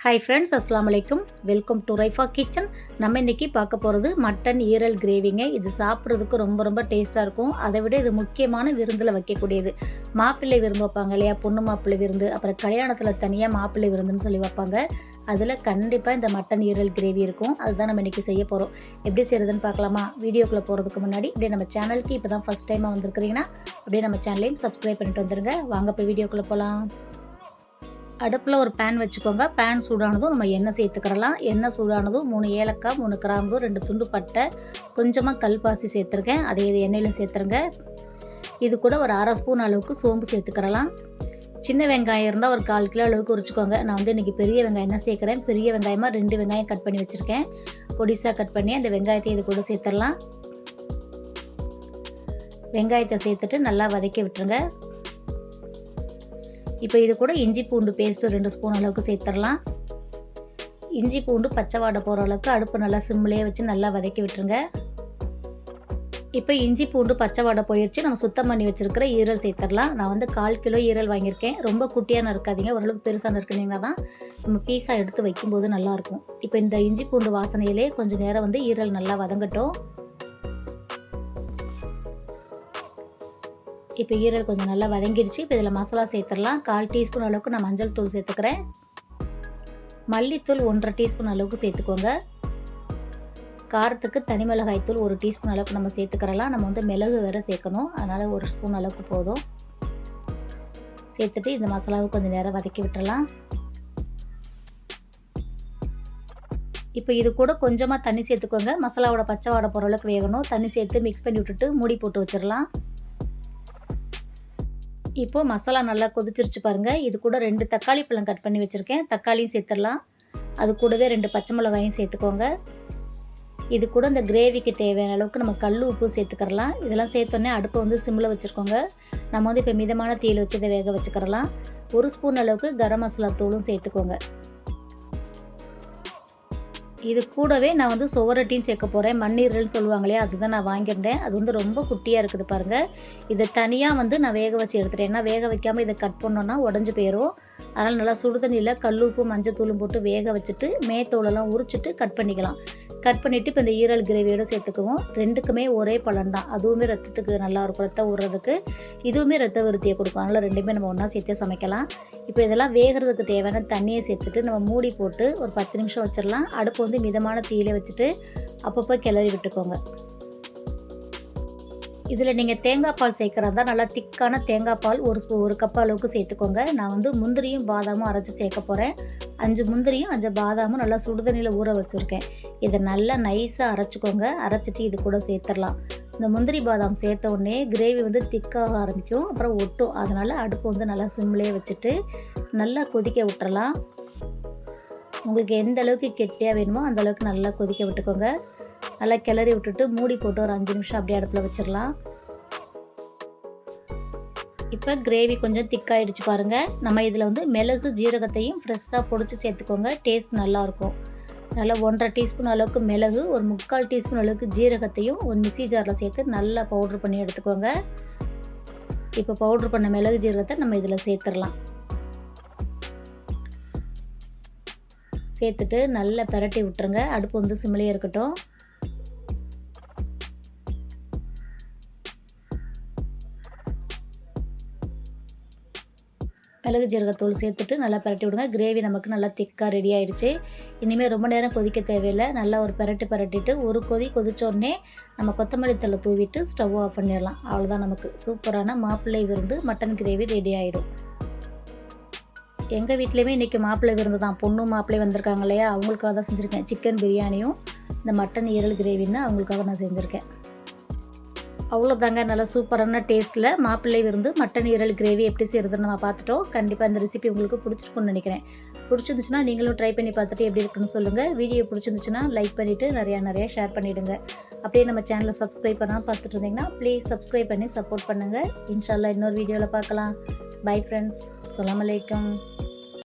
Hi friends அஸ்லாம் வலைக்கும் welcome to Raifa kitchen நம்ம இன்றைக்கி பார்க்க போகிறது மட்டன் ஈரல் கிரேவிங்க இது சாப்பிட்றதுக்கு ரொம்ப ரொம்ப டேஸ்ட்டாக இருக்கும். அதை விட இது முக்கியமான விருந்தில் வைக்கக்கூடியது. மாப்பிள்ளை விருந்து வைப்பாங்க இல்லையா? பொண்ணு மாப்பிள்ளை விருந்து அப்புறம் கல்யாணத்தில் தனியாக மாப்பிள்ளை விருந்துன்னு சொல்லி வைப்பாங்க. அதில் கண்டிப்பாக இந்த மட்டன் ஈரல் கிரேவி இருக்கும். அதுதான் நம்ம இன்றைக்கி செய்ய போகிறோம் எப்படி செய்கிறதுன்னு பார்க்கலாமா? வீடியோக்குள்ளே போகிறதுக்கு முன்னாடி அப்படியே நம்ம சேனலுக்கு இப்போ தான் ஃபஸ்ட் டைமாக வந்திருக்கிறீங்கன்னா அப்படியே நம்ம சேனலையும் சப்ஸ்கிரைப் பண்ணிட்டு வந்துடுங்க வாங்க இப்போ வீடியோக்குள்ளே போகலாம் அடுப்பில் ஒரு பேன் வச்சுக்கோங்க. பேன் சூடானதும் நம்ம எண்ணெய் சேர்த்துக்கிறலாம். எண்ணெய் சூடானதும் மூணு ஏலக்காய் மூணு கிராம்பு ரெண்டு துண்டு பட்டை கொஞ்சமாக கல்பாசி சேர்த்துருக்கேன். அதே இது எண்ணெயிலும் சேர்த்துருங்க. இது கூட ஒரு அரை ஸ்பூன் அளவுக்கு சோம்பு சேர்த்துக்கிறலாம். சின்ன வெங்காயம் இருந்தால் ஒரு கால் கிலோ அளவுக்கு உரிச்சுக்கோங்க. நான் வந்து இன்றைக்கி பெரிய வெங்காயம் தான் சேர்க்குறேன். பெரிய வெங்காயமாக ரெண்டு வெங்காயம் கட் பண்ணி வச்சுருக்கேன். பொடிசாக கட் பண்ணி அந்த வெங்காயத்தை இது கூட சேர்த்துடலாம் வெங்காயத்தை சேர்த்துட்டு நல்லா வதக்கி விட்டுருங்க. இப்போ இது கூட இஞ்சி பூண்டு பேஸ்ட்டு ரெண்டு ஸ்பூன் அளவுக்கு சேர்த்துடலாம். இஞ்சி பூண்டு பச்சை வாடை போகிற அளவுக்கு அடுப்பு நல்லா சிம்மிலே வச்சு நல்லா வதக்கி விட்டுருங்க. இப்போ இஞ்சி பூண்டு பச்சை வாடை போயிடுச்சு நம்ம சுத்தம் பண்ணி வச்சுருக்கிற ஈரல் சேர்த்துடலாம். நான் வந்து கால் கிலோ ஈரல் வாங்கியிருக்கேன். ரொம்ப குட்டியான இருக்காதீங்க ஓரளவுக்கு பெருசாக இருக்குனீங்கன்னா தான் நம்ம பீஸாக எடுத்து வைக்கும்போது நல்லாயிருக்கும் இப்போ இந்த இஞ்சி பூண்டு வாசனையிலே கொஞ்சம் நேரம் வந்து ஈரல் நல்லா வதங்கட்டும். இப்போ ஈரல் கொஞ்சம் நல்லா வதங்கிடுச்சு இப்போ இதில் மசாலா சேர்த்துடலாம். கால் டீஸ்பூன் அளவுக்கு நான் மஞ்சள் தூள் சேர்த்துக்கிறேன். மல்லித்தூள் ஒன்றரை டீஸ்பூன் அளவுக்கு சேர்த்துக்கோங்க. காரத்துக்கு தனி மிளகாய் தூள் ஒரு டீஸ்பூன் அளவுக்கு நம்ம சேர்த்துக்கிறலாம். நம்ம வந்து மிளகு வேறு சேர்க்கணும். அதனால் ஒரு ஸ்பூன் அளவுக்கு போதும். சேர்த்துட்டு இந்த மசாலாவை கொஞ்சம் நேரம் வதக்கி விட்டுறலாம் இப்போ இது கூட கொஞ்சமாக தண்ணி சேர்த்துக்கோங்க. மசாலாவோட பச்சை வாடை போகிற அளவுக்கு வேகணும். தண்ணி சேர்த்து மிக்ஸ் பண்ணி விட்டுட்டு மூடி போட்டு வச்சிடலாம். இப்போது மசாலா நல்லா கொதிச்சிருச்சு பாருங்கள் இது கூட ரெண்டு தக்காளி பழம் கட் பண்ணி வச்சுருக்கேன். தக்காளியும் சேர்த்துடலாம். அது கூடவே ரெண்டு பச்சை மிளகாயும் சேர்த்துக்கோங்க. இது கூட இந்த கிரேவிக்கு தேவையான அளவுக்கு நம்ம கல் உப்பு சேர்த்துக்கிறலாம். இதெல்லாம் சேர்த்தோன்னே அடுப்பை வந்து சிம்மில் வச்சுருக்கோங்க. நம்ம வந்து இப்போ மிதமான தீயில் வச்சு இதை வேக வச்சுக்கிறலாம். ஒரு ஸ்பூன் அளவுக்கு கரம் மசாலா தூளும் சேர்த்துக்கோங்க. இது கூடவே நான் வந்து சுவரொட்டின்னு சேர்க்க போகிறேன் மண்ணீரல்னு சொல்லுவாங்க இல்லையா அதுதான் நான் வாங்கியிருந்தேன். அது வந்து ரொம்ப குட்டியாக இருக்குது பாருங்கள் இதை தனியாக வந்து நான் வேக வச்சு எடுத்துட்டேன். ஏன்னா வேக வைக்காமல் இதை கட் பண்ணோன்னா உடஞ்சி போயிடும் அதனால் நல்லா சுடுதண்ணியில் கல்லுப்பு உப்பு மஞ்சத்தூளும் போட்டு வேக வச்சுட்டு மேத்தோலெல்லாம் உரிச்சிட்டு கட் பண்ணிக்கலாம். கட் பண்ணிவிட்டு இப்போ இந்த ஈரல் கிரேவியோடு சேர்த்துக்குவோம். ரெண்டுக்குமே ஒரே பலன் தான் அதுவுமே ரத்தத்துக்கு நல்லாயிருக்கும் ரத்தம் ஊறுறதுக்கு இதுவுமே ரத்த விருத்தியை கொடுக்கும். அதனால் ரெண்டுமே நம்ம ஒன்றா சேர்த்தே சமைக்கலாம். இப்போ இதெல்லாம் வேகிறதுக்கு தேவையான தண்ணியை சேர்த்துட்டு நம்ம மூடி போட்டு ஒரு பத்து நிமிஷம் வச்சிடலாம். அடுப்பு வந்து மிதமான தீயில வச்சுட்டு அப்பப்போ கிளறி விட்டுக்கோங்க. இதில் நீங்கள் தேங்காய் பால் சேர்க்குறதா நல்லா திக்கான தேங்காய் பால் ஒரு ஸ்பூ ஒரு கப் அளவுக்கு சேர்த்துக்கோங்க. நான் வந்து முந்திரியும் பாதாமும் அரைச்சி சேர்க்க போகிறேன் அஞ்சு முந்திரியும் அஞ்சு பாதாமும் நல்லா சுடுதண்ணியில் ஊற வச்சுருக்கேன். இதை நல்லா நைஸாக அரைச்சிக்கோங்க. அரைச்சிட்டு இது கூட சேர்த்துடலாம். இந்த முந்திரி பாதாம் சேர்த்த உடனே கிரேவி வந்து திக்காக ஆரம்பிக்கும். அப்புறம் ஒட்டும். அதனால் அடுப்பு வந்து நல்லா சிம்லேயே வச்சுட்டு நல்லா கொதிக்க விட்டுறலாம். உங்களுக்கு எந்த அளவுக்கு கெட்டியாக வேணுமோ அந்தளவுக்கு நல்லா கொதிக்க விட்டுக்கோங்க. நல்லா கிளறி விட்டுட்டு மூடி போட்டு ஒரு அஞ்சு நிமிஷம் அப்படியே அடுப்பில் வச்சிடலாம். இப்போ கிரேவி கொஞ்சம் திக்காயிடுச்சு பாருங்கள் நம்ம இதில் வந்து மிளகு ஜீரகத்தையும் ஃப்ரெஷ்ஷாக பொடிச்சு சேர்த்துக்கோங்க. டேஸ்ட் நல்லாயிருக்கும் நல்லா ஒன்றரை டீஸ்பூன் அளவுக்கு மிளகு ஒரு முக்கால் டீஸ்பூன் அளவுக்கு ஜீரகத்தையும் ஒரு மிக்சி ஜாரில் சேர்த்து நல்லா பவுட்ரு பண்ணி எடுத்துக்கோங்க. இப்போ பவுட்ரு பண்ண மிளகு ஜீரகத்தை நம்ம இதில் சேர்த்துடலாம். சேர்த்துட்டு நல்லா பெரட்டி விட்டுருங்க. அடுப்பு வந்து சிம்மிலே இருக்கட்டும். மிளகு ஜீரகத்தூள் சேர்த்துட்டு நல்லா பரட்டி விடுங்க. கிரேவி நமக்கு நல்லா திக்காக ரெடி ஆகிடுச்சு இனிமேல் ரொம்ப நேரம் கொதிக்க தேவையில்லை. நல்லா ஒரு பரட்டு பரட்டிட்டு ஒரு கொதி கொதிச்சோடனே நம்ம கொத்தமல்லி தலை தூவிட்டு ஸ்டவ் ஆஃப் பண்ணிடலாம். அவ்வளோதான் நமக்கு. சூப்பரான மாப்பிள்ளை விருந்து மட்டன் கிரேவி ரெடி ஆகிடும் எங்கள் வீட்லேயுமே இன்றைக்கி மாப்பிள்ளை விருந்து தான். பொண்ணும் மாப்பிள்ளை வந்திருக்காங்க இல்லையா? அவங்களுக்காக தான் செஞ்சுருக்கேன். சிக்கன் பிரியாணியும் இந்த மட்டன் ஈரல் கிரேவின்னு அவங்களுக்காக நான் செஞ்சுருக்கேன். அவ்வளோதாங்க நல்லா சூப்பரான டேஸ்ட்டில் மாப்பிள்ளை விருந்து மட்டன் ஈரல் கிரேவி எப்படி செய்கிறதுன்னு நம்ம பார்த்துட்டோம். கண்டிப்பாக இந்த ரெசிபி உங்களுக்கு பிடிச்சிருக்குன்னு நினைக்கிறேன். பிடிச்சிருந்துச்சுன்னா நீங்களும் ட்ரை பண்ணி பார்த்துட்டு எப்படி இருக்குன்னு சொல்லுங்கள் வீடியோ பிடிச்சிருந்துச்சுன்னா லைக் பண்ணிவிட்டு நிறையா நிறையா ஷேர் பண்ணிவிடுங்க அப்படியே நம்ம சேனலை சப்ஸ்கிரைப் பண்ணால் பார்த்துட்டு இருந்தீங்கன்னா ப்ளீஸ் சப்ஸ்கிரைப் பண்ணி சப்போர்ட் பண்ணுங்கள் இன்ஷால்லா இன்னொரு வீடியோவில் பார்க்கலாம். பை ஃப்ரெண்ட்ஸ் அலாம் அலைக்கம்